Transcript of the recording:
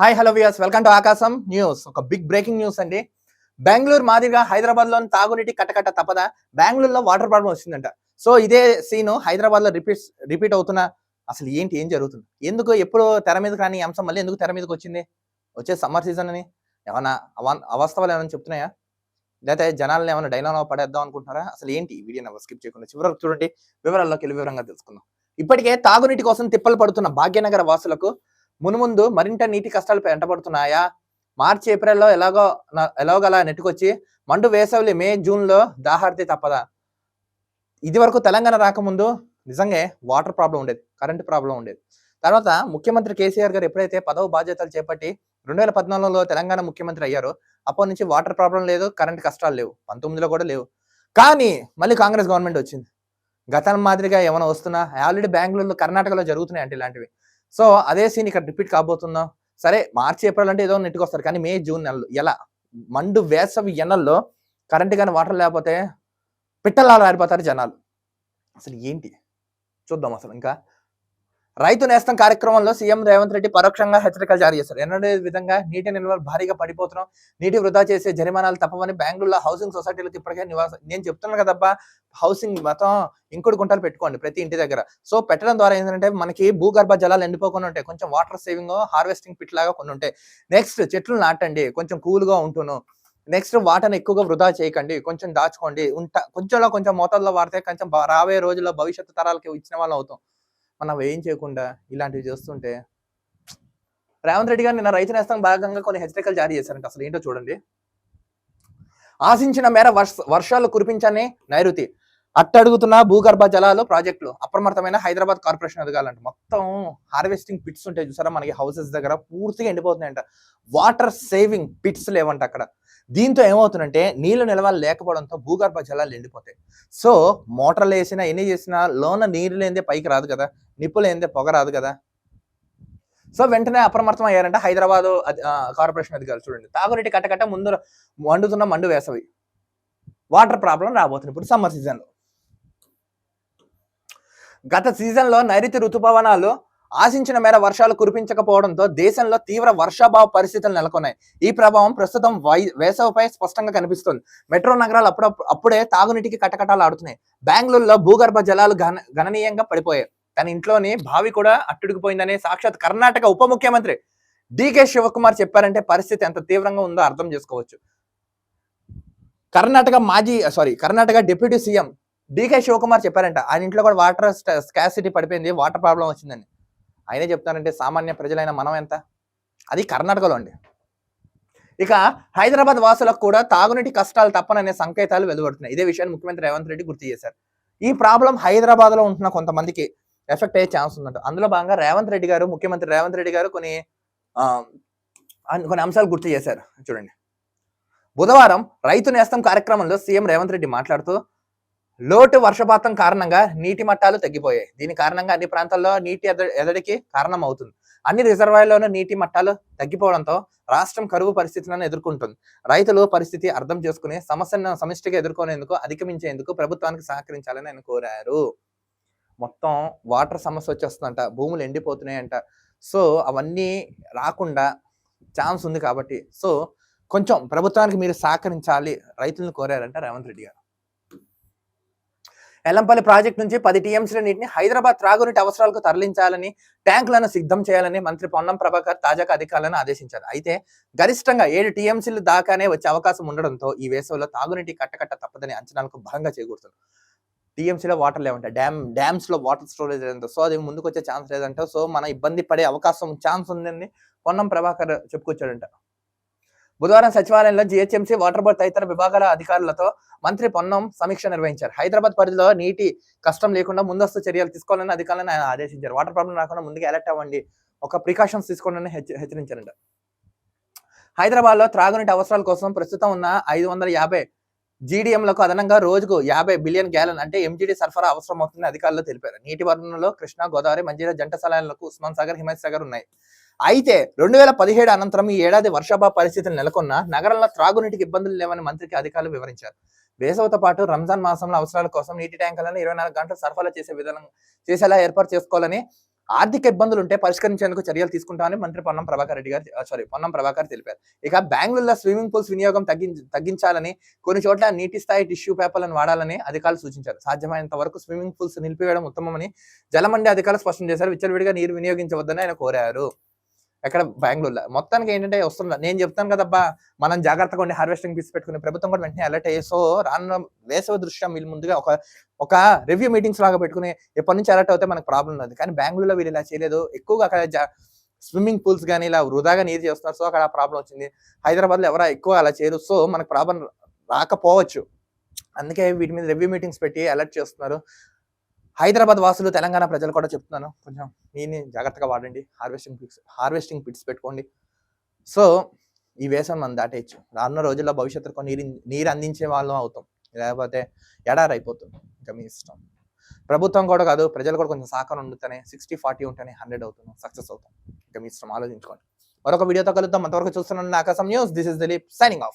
Hi hello viewers welcome to Akasam news ఒక big breaking news అండి. బెంగళూరు మాదిరిగా హైదరాబాద్లోని తాగునీటి కట్టకట్ట తప్పదా? బెంగళూరులో వాటర్ ప్రాబ్లం వచ్చిందంట. సో ఇదే సీను హైదరాబాద్లో రిపీట్ రిపీట్ అవుతున్న అసలు ఏంటి ఏం జరుగుతుంది? ఎందుకు ఎప్పుడు తెర మీద కానీ అంశం మళ్ళీ ఎందుకు తెర మీదకి వచ్చింది? వచ్చే సమ్మర్ సీజన్ అని ఏమైనా అవ- అవాస్తవాలు ఏమైనా చెప్తున్నాయా? లేకపోతే జనాలను ఏమైనా డైలాగ్ పడేద్దాం అనుకుంటున్నారా? అసలు ఏంటి ఈ వీడియో నెంబర్ స్కిప్ చేయకుండా? చివరికి చూడండి వివరాల్లోకి వెళ్ళి వివరంగా తెలుసుకుందాం. ఇప్పటికే తాగునీటి కోసం తిప్పలు పడుతున్న భాగ్యనగర వాసులకు మునుముందు మరింత నీటి కష్టాలు వెంటబడుతున్నాయా మార్చి ఏప్రిల్లో ఎలాగో న- ఎలాగోలా నెట్టుకొచ్చి మండు వేసవిలి మే జూన్లో దాహార్తి తప్పదా? ఇది వరకు తెలంగాణ రాకముందు నిజంగా వాటర్ ప్రాబ్లం ఉండేది కరెంట్ ప్రాబ్లం ఉండేది. తర్వాత ముఖ్యమంత్రి కేసీఆర్ గారు ఎప్పుడైతే పదవ బాధ్యతలు చేపట్టి రెండు వేల పద్నాలుగులో తెలంగాణ ముఖ్యమంత్రి అయ్యారో అప్పటి నుంచి వాటర్ ప్రాబ్లం లేదు కరెంట్ కష్టాలు లేవు పంతొమ్మిదిలో కూడా లేవు. కానీ మళ్ళీ కాంగ్రెస్ గవర్నమెంట్ వచ్చింది. గతం మాదిరిగా ఏమైనా వస్తున్నా? ఆల్రెడీ బెంగళూరులో కర్ణాటకలో జరుగుతున్నాయి అంటే ఇలాంటివి. సో అదే సీన్ ఇక్కడ రిపీట్ కాబోతుందా? సరే మార్చి ఏప్రిల్ అంటే ఏదో నెట్టుకొస్తారు కానీ మే జూన్ నెలలు. ఎలా? మండు వేసవి ఎండల్లో కరెంట్ కానీ వాటర్ లేకపోతే పిట్టలాలు ఆడిపోతారు జనాలు. అసలు ఏంటి? చూద్దాం అసలు ఇంకా. రైతు నేస్తం కార్యక్రమంలో సీఎం రేవంత్ రెడ్డి పరోక్షంగా హెచ్చరికలు జారీ చేశారు. ఎన్నడే విధంగా నీటి నిల్వలు భారీగా పడిపోతున్నాం. నీటి వృధా చేసే జరిమానాలు తప్పవని బెంగళూరులో హౌసింగ్ సొసైటీలకు ఇప్పటికే నివాస నేను చెప్తున్నాను కదబ్బా హౌసింగ్ మొత్తం ఇంకుడు గుంటలు పెట్టుకోండి ప్రతి ఇంటి దగ్గర. సో పెట్టడం ద్వారా ఏంటంటే మనకి భూగర్భ జలాలు ఎండిపోకుండా ఉంటాయి. కొంచెం వాటర్ సేవింగ్ హార్వెస్టింగ్ పిట్ లాగా కొన్ని ఉంటాయి. నెక్స్ట్ చెట్లు నాటండి. కొంచెం కూల్గా ఉంటును. నెక్స్ట్ వాటర్ని ఎక్కువగా వృధా చేయకండి. కొంచెం దాచుకోండి. ఉంటా కొంచెంలో కొంచెం మోతాదులో వాడితే కొంచెం రాబోయే రోజుల్లో భవిష్యత్తు తరాలకి ఇచ్చిన వాళ్ళు అవుతాం. మనం ఏం చేయకుండా ఇలాంటివి చేస్తుంటే రేవంత్ రెడ్డి గారు నిన్న రైతు నేస్తం భాగంగా కొన్ని హెచ్చరికలు జారీ చేశారంట. అసలు ఏంటో చూడండి. ఆశించిన మేర వర్ష వర్షాలు కురిపించని నైరుతి. అట్టడుగుతున్న భూగర్భ జలాలు ప్రాజెక్టులు అప్రమత్తమైన హైదరాబాద్ కార్పొరేషన్ ఎదగాలంట. మొత్తం హార్వెస్టింగ్ పిట్స్ ఉంటాయి చూసారా? మనకి హౌసెస్ దగ్గర పూర్తిగా ఎండిపోతున్నాయంట. వాటర్ సేవింగ్ పిట్స్ లేవంట అక్కడ. దీంతో ఏమవుతుందంటే నీళ్ళు నిలవాలి లేకపోవడంతో భూగర్భ జలాలు ఎండిపోతాయి. సో మోటార్లు వేసినా ఎన్ని చేసినా లోన నీరు లేనిదే పైకి రాదు కదా? నిప్పు లేనిదే పొగ రాదు కదా? సో వెంటనే అప్రమత్తం అయ్యారంటే హైదరాబాద్ కార్పొరేషన్ అధికారులు. చూడండి. తాగునీటి కట్టకట్ట ముందు మండుతున్న మండు వేసవి. వాటర్ ప్రాబ్లం రాబోతుంది. ఇప్పుడు సమ్మర్ సీజన్లో. గత సీజన్లో నైరుతి ఋతుపవనాలు ఆశించిన మేర వర్షాలు కురిపించకపోవడంతో దేశంలో తీవ్ర వర్షాభావ పరిస్థితులు నెలకొన్నాయి. ఈ ప్రభావం ప్రస్తుతం వై- వేసవిపై స్పష్టంగా కనిపిస్తుంది. మెట్రో నగరాలు అప్పుడు అప్పుడే తాగునీటికి కటకటాలు ఆడుతున్నాయి. బెంగళూరులో భూగర్భ జలాలు గణ గణనీయంగా పడిపోయాయి. తన ఇంట్లోని బావి కూడా అట్టుడికిపోయిందని సాక్షాత్ కర్ణాటక ఉప ముఖ్యమంత్రి డికే శివకుమార్ చెప్పారంటే పరిస్థితి ఎంత తీవ్రంగా ఉందో అర్థం చేసుకోవచ్చు. కర్ణాటక మాజీ sorry Karnataka deputy CM DK Shivakumar చెప్పారంట. ఆయన ఇంట్లో కూడా వాటర్ స్కాసిటీ పడిపోయింది వాటర్ ప్రాబ్లం వచ్చిందని. ఆయనే చెప్తారంటే సామాన్య ప్రజలైన మనం ఎంత? అది కర్ణాటకలో అండి. ఇక హైదరాబాద్ వాసులకు కూడా తాగునీటి కష్టాలు తప్పననే సంకేతాలు వెలువడుతున్నాయి. ఇదే విషయాన్ని ముఖ్యమంత్రి రేవంత్ రెడ్డి గుర్తు చేశారు. ఈ ప్రాబ్లం హైదరాబాద్లో ఉంటున్న కొంతమందికి ఎఫెక్ట్ అయ్యే ఛాన్స్ ఉందంట. అందులో భాగంగా రేవంత్ రెడ్డి గారు ముఖ్యమంత్రి రేవంత్ రెడ్డి గారు కొన్ని కొన్ని అంశాలు గుర్తు చేశారు. చూడండి. బుధవారం రైతు నేస్తం కార్యక్రమంలో సీఎం రేవంత్ రెడ్డి మాట్లాడుతూ లోటు వర్షపాతం కారణంగా నీటి మట్టాలు తగ్గిపోయాయి. దీని కారణంగా అన్ని ప్రాంతాల్లో నీటి ఎద- ఎదడికి కారణం అవుతుంది అన్ని రిజర్వాయర్లోనూ నీటి మట్టాలు తగ్గిపోవడంతో రాష్ట్రం కరువు పరిస్థితులను ఎదుర్కొంటుంది. రైతులు పరిస్థితి అర్థం చేసుకుని సమస్యను సమిష్టిగా ఎదుర్కొనేందుకు అధిగమించేందుకు ప్రభుత్వానికి సహకరించాలని ఆయన కోరారు. మొత్తం వాటర్ సమస్య వచ్చేస్తుందంట. భూములు ఎండిపోతున్నాయంట. సో అవన్నీ రాకుండా ఛాన్స్ ఉంది కాబట్టి. సో కొంచెం ప్రభుత్వానికి మీరు సహకరించాలి రైతులను కోరారంట రేవంత్ రెడ్డి గారు. ఎల్లంపల్లి ప్రాజెక్ట్ నుంచి పది టీఎంసీల నీటిని హైదరాబాద్ త్రాగునీటి అవసరాలకు తరలించాలని ట్యాంకులను సిద్ధం చేయాలని మంత్రి పొన్నం ప్రభాకర్ తాజాగా అధికారులను ఆదేశించారు. అయితే గరిష్టంగా ఏడు టీఎంసీలు దాకానే వచ్చే అవకాశం ఉండడంతో ఈ వేసవిలో తాగునీటి కట్టకట్ట తప్పదని అంచనాలకు భంగంగా చేకూరుతుంది టీఎంసీలో వాటర్ లేవంట డ్యామ్ డ్యామ్స్లో వాటర్ స్టోరేజ్ లేదంట సో అది ముందుకు వచ్చే ఛాన్స్ లేదంట సో మన ఇబ్బంది పడే అవకాశం ఛాన్స్ ఉందని పొన్నం ప్రభాకర్ చెప్పుకొచ్చాడంట. బుధవారం సచివాలయంలో జిహెచ్ఎంసీ వాటర్ బోర్డు తదితర విభాగాల అధికారులతో మంత్రి పొన్నం సమీక్ష నిర్వహించారు. హైదరాబాద్ పరిధిలో నీటి కష్టం లేకుండా ముందస్తు చర్యలు తీసుకోవాలని అధికారులను ఆయన ఆదేశించారు. వాటర్ ప్రాబ్లం రాకుండా ముందుగా అలర్ట్ అవ్వండి. ఒక ప్రికాషన్స్ తీసుకోండి హెచ్చ హెచ్చరించారంట. హైదరాబాద్లో త్రాగునీటి అవసరాల కోసం ప్రస్తుతం ఉన్న ఐదు వందల యాభై జీడీఎంలకు అదనంగా రోజుకు యాభై బిలియన్ గ్యాలన్ అంటే ఎంజీడీ సరఫరా అవసరం అవుతుందని అధికారులు తెలిపారు. నీటి వనరులలో కృష్ణా గోదావరి మంజీరా జంట సలాలకు ఉస్మాన్ సాగర్ హిమాయత్ సాగర్ ఉన్నాయి. అయితే రెండు వేల పదిహేడు అనంతరం ఈ ఏడాది వర్షాభావ పరిస్థితులు నెలకొన్న నగరంలో త్రాగునీటికి ఇబ్బందులు లేవని మంత్రికి అధికారులు వివరించారు. వేసవితో పాటు రంజాన్ మాసంలో అవసరాల కోసం నీటి ట్యాంకులను ఇరవై నాలుగు గంటలు సరఫరా చేసే విధానం చేసేలా ఏర్పాటు చేసుకోవాలని ఆర్థిక ఇబ్బందులు ఉంటే పరిష్కరించేందుకు చర్యలు తీసుకుంటామని మంత్రి పొన్నం ప్రభాకర్ రెడ్డి గారు సారీ పొన్నం ప్రభాకర్ తెలిపారు. ఇక బెంగళూరులో స్విమ్మింగ్ పూల్స్ వినియోగం తగ్గి తగ్గించాలని కొన్ని చోట్ల నీటి స్థాయి టిష్యూ పేపర్లను వాడాలని అధికారులు సూచించారు. సాధ్యమైనంత వరకు స్విమ్మింగ్ పూల్స్ నిలిపివేయడం ఉత్తమమని జలమండి అధికారులు స్పష్టం చేశారు. విచ్చలవిడిగా నీరు వినియోగించవద్దని ఆయన కోరారు. ఎక్కడ బెంగళూరులో. మొత్తానికి ఏంటంటే వస్తున్నా నేను చెప్తాను కదబ్బా మనం జాగ్రత్తగా ఉండి హార్వెస్టింగ్ పీస్ పెట్టుకుని ప్రభుత్వం కూడా వెంటనే అలర్ట్ అయ్యి సో రానున్న వేసవి దృష్ట్యా వీళ్ళు ముందుగా ఒక ఒక రివ్యూ మీటింగ్స్ లాగా పెట్టుకుని ఎప్పటి నుంచి అలర్ట్ అవుతే మనకు ప్రాబ్లం ఉంది కానీ బెంగళూరులో వీళ్ళు ఇలా చేయలేదు. ఎక్కువగా అక్కడ స్విమ్మింగ్ పూల్స్ కానీ ఇలా వృధాగా నీరు చేస్తున్నారు. సో అక్కడ ప్రాబ్లం వచ్చింది. హైదరాబాద్లో ఎవరా ఎక్కువ అలా చేయరు. సో మనకు ప్రాబ్లం రాకపోవచ్చు. అందుకే వీటి మీద రివ్యూ మీటింగ్స్ పెట్టి అలర్ట్ చేస్తున్నారు. హైదరాబాద్ వాసులు తెలంగాణ ప్రజలు కూడా చెప్తున్నాను. కొంచెం నీని జాగ్రత్తగా వాడండి. హార్వెస్టింగ్ పిట్స్ హార్వెస్టింగ్ పిట్స్ పెట్టుకోండి. సో ఈ వేసం మనం దాటేయచ్చు. రానున్న రోజుల్లో భవిష్యత్తులో నీరు నీరు అందించే వాళ్ళం అవుతాం. లేకపోతే ఎడారి అయిపోతుంది ఇంకా మీ ఇష్టం. ప్రభుత్వం కూడా కాదు ప్రజలు కూడా కొంచెం సహకారం ఉండుతానే సిక్స్టీ ఫార్టీ ఉంటేనే హండ్రెడ్ అవుతున్నాం సక్సెస్ అవుతాం. ఇంకా మీ ఇష్టం ఆలోచించుకోండి. మరొక వీడియోతో కలుద్దాం. అంతవరకు చూస్తున్నాను Akasam news. This is Dileep signing off.